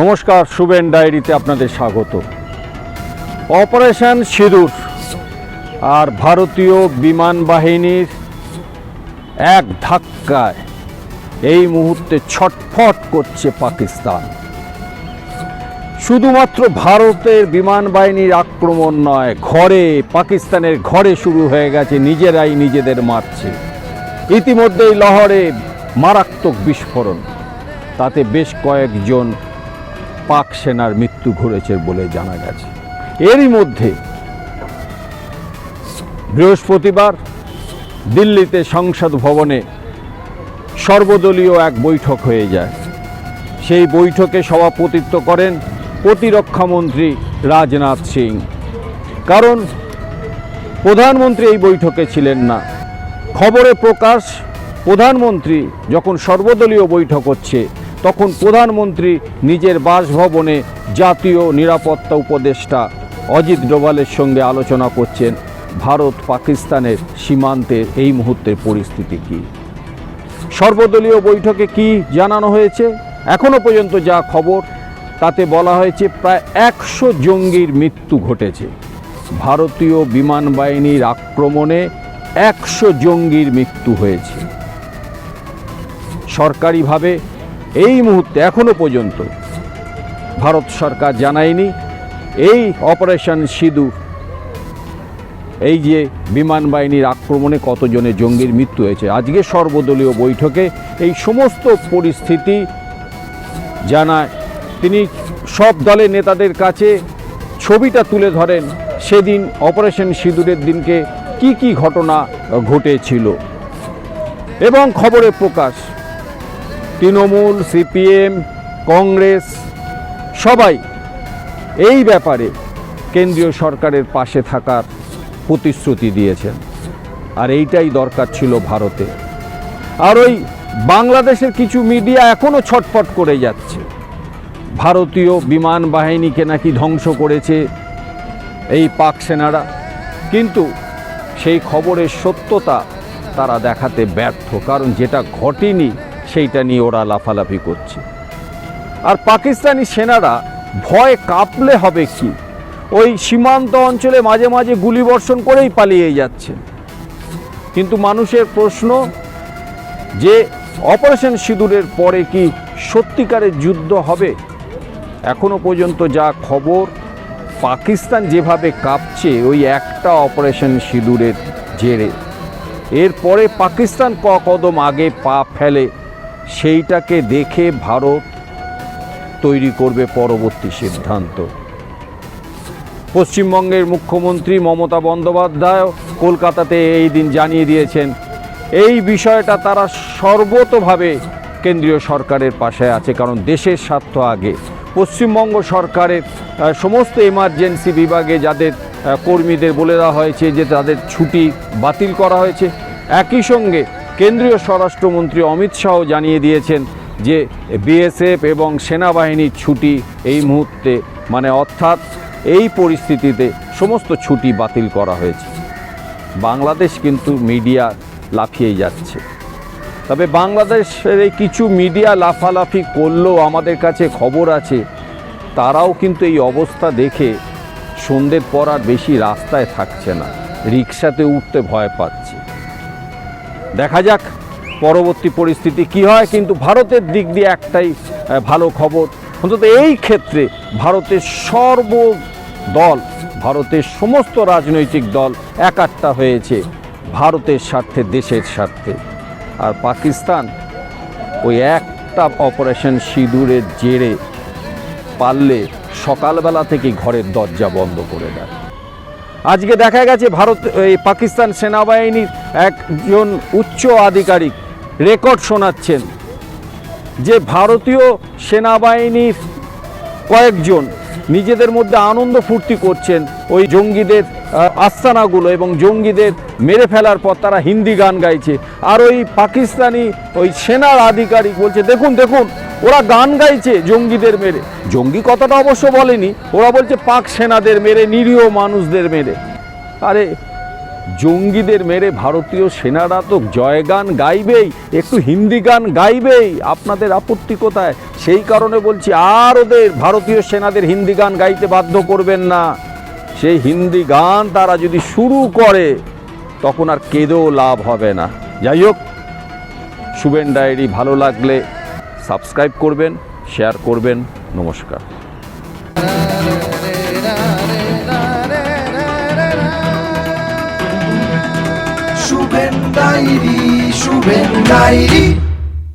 নমস্কার, শুভেন ডায়েরিতে আপনাদের স্বাগত। অপারেশন সিঁদুর আর ভারতীয় বিমান বাহিনীর এক ধাক্কায় এই মুহূর্তে ছটফট করছে পাকিস্তান। শুধুমাত্র ভারতের বিমান বাহিনীর আক্রমণ নয়, ঘরে, পাকিস্তানের ঘরে শুরু হয়ে গেছে, নিজেরাই নিজেদের মারছে। ইতিমধ্যেই লহরে মারাত্মক বিস্ফোরণ, তাতে বেশ কয়েকজন পাক সেনার মৃত্যু ঘটেছে বলে জানা গেছে। এরই মধ্যে বৃহস্পতিবার দিল্লিতে সংসদ ভবনে সর্বদলীয় এক বৈঠক হয়ে যায়। সেই বৈঠকে সভাপতিত্ব করেন প্রতিরক্ষামন্ত্রী রাজনাথ সিং। কারণ প্রধানমন্ত্রী এই বৈঠকে ছিলেন না। খবরে প্রকাশ, প্রধানমন্ত্রী যখন সর্বদলীয় বৈঠক হচ্ছে তখন প্রধানমন্ত্রী নিজের বাসভবনে জাতীয় নিরাপত্তা উপদেষ্টা অজিত ডোভালের সঙ্গে আলোচনা করছেন, ভারত পাকিস্তানের সীমান্তের এই মুহূর্তের পরিস্থিতি কি? সর্বদলীয় বৈঠকে কি জানানো হয়েছে? এখনও পর্যন্ত যা খবর, তাতে বলা হয়েছে প্রায় একশো জঙ্গির মৃত্যু ঘটেছে। ভারতীয় বিমান বাহিনীর আক্রমণে একশো জঙ্গির মৃত্যু হয়েছে। সরকারিভাবে এই মুহূর্তে এখনও পর্যন্ত। ভারত সরকার জানায়নি, এই অপারেশন সিঁদুর এই যে বিমান বাহিনীর আক্রমণে কতজনের জঙ্গির মৃত্যু হয়েছে, আজকে সর্বদলীয় বৈঠকে এই সমস্ত পরিস্থিতি জানায়। তিনি সব দলের নেতাদের কাছে ছবিটা তুলে ধরেন, সেদিন অপারেশন সিঁদুরের দিনকে কি কি ঘটনা ঘটেছিল। এবং খবরে প্রকাশ তৃণমূল, সিপিএম, কংগ্রেস, সবাই এই ব্যাপারে কেন্দ্রীয় সরকারের পাশে থাকার প্রতিশ্রুতি দিয়েছেন। আর এইটাই দরকার ছিল ভারতে। আর ওই বাংলাদেশের কিছু মিডিয়া এখনও ছটফট করে যাচ্ছে। ভারতীয় বিমান বাহিনীকে নাকি ধ্বংস করেছে এই পাক সেনারা। কিন্তু সেই খবরের সত্যতা তারা দেখাতে ব্যর্থ, কারণ যেটা ঘটেনি সেইটা নিয়ে ওরা লাফালাফি করছে। আর পাকিস্তানি সেনারা ভয় কাঁপলে হবে কি? ওই সীমান্ত অঞ্চলে মাঝে মাঝে গুলিবর্ষণ করেই পালিয়ে যাচ্ছে। কিন্তু মানুষের প্রশ্ন, যে অপারেশন সিঁদুরের পরে কি সত্যিকারের যুদ্ধ হবে? এখনও পর্যন্ত যা খবর, পাকিস্তান যেভাবে কাঁপছে, ওই একটা অপারেশন সিঁদুরের জেরে। এরপরে পাকিস্তান ক কদম আগে পা ফেলে সেইটাকে দেখে ভারত তৈরি করবে পরবর্তী সিদ্ধান্ত। পশ্চিমবঙ্গের মুখ্যমন্ত্রী মমতা বন্দ্যোপাধ্যায় কলকাতাতে এই দিন জানিয়ে দিয়েছেন, এই বিষয়টা তারা সর্বতভাবে কেন্দ্রীয় সরকারের পাশে আছে, কারণ দেশের স্বার্থ আগে। পশ্চিমবঙ্গ সরকারের সমস্ত এমার্জেন্সি বিভাগে যাদের কর্মীদের বলে দেওয়া হয়েছে যে তাদের ছুটি বাতিল করা হয়েছে। একই সঙ্গে কেন্দ্রীয় স্বরাষ্ট্রমন্ত্রী অমিত শাহ জানিয়ে দিয়েছেন যে বিএসএফ এবং সেনাবাহিনীর ছুটি এই মুহূর্তে মানে অর্থাৎ এই পরিস্থিতিতে সমস্ত ছুটি বাতিল করা হয়েছে। বাংলাদেশ কিন্তু মিডিয়া লাফিয়ে যাচ্ছে। তবে বাংলাদেশের এই কিছু মিডিয়া লাফালাফি করলেও আমাদের কাছে খবর আছে, তারাও কিন্তু এই অবস্থা দেখে সন্ধ্যের পর আর বেশি রাস্তায় থাকছে না। রিক্সাতে উঠতে ভয় পাচ্ছে। দেখা যাক পরবর্তী পরিস্থিতি কি হয়, কিন্তু ভারতের দিক দিয়ে একটাই ভালো খবর। অন্তত এই ক্ষেত্রে ভারতের সর্ব দল, ভারতের সমস্ত রাজনৈতিক দল একাট্টা হয়েছে, ভারতের স্বার্থে, দেশের স্বার্থে। আর পাকিস্তান ওই একটা অপারেশন সিঁদুরের জেরে পারলে সকালবেলা থেকে ঘরের দরজা বন্ধ করে দেয়। আজকে দেখা গেছে ভারত, এই পাকিস্তান সেনাবাহিনীর একজন উচ্চ আধিকারিক রেকর্ড শোনাচ্ছেন যে ভারতীয় সেনাবাহিনীর কয়েকজন নিজেদের মধ্যে আনন্দ ফুর্তি করছেন ওই জঙ্গিদের আস্তানাগুলো এবং জঙ্গিদের মেরে ফেলার পর তারা হিন্দি গান গাইছে। আর ওই পাকিস্তানি ওই সেনার আধিকারিক বলছে, দেখুন দেখুন, ওরা গান গাইছে জঙ্গিদের মেরে। জঙ্গি কথাটা অবশ্য বলেনি, ওরা বলছে, পাক সেনাদের মেরে, নিরীহ মানুষদের মেরে। আরে জঙ্গিদের মেরে ভারতীয় সেনারা তো জয়গান গাইবেই, একটু হিন্দি গান গাইবেই। আপনাদের আপত্তি কোথায়? সেই কারণে বলছি, আর ওদের ভারতীয় সেনাদের হিন্দি গান গাইতে বাধ্য করবেন না। সেই হিন্দি গান তারা যদি শুরু করে, তখন আর কেঁদেও লাভ হবে না। যাই হোক, শুভেন ডায়েরি ভালো লাগলে সাবস্ক্রাইব করবেন, শেয়ার করবেন। নমস্কার। diri Suben ben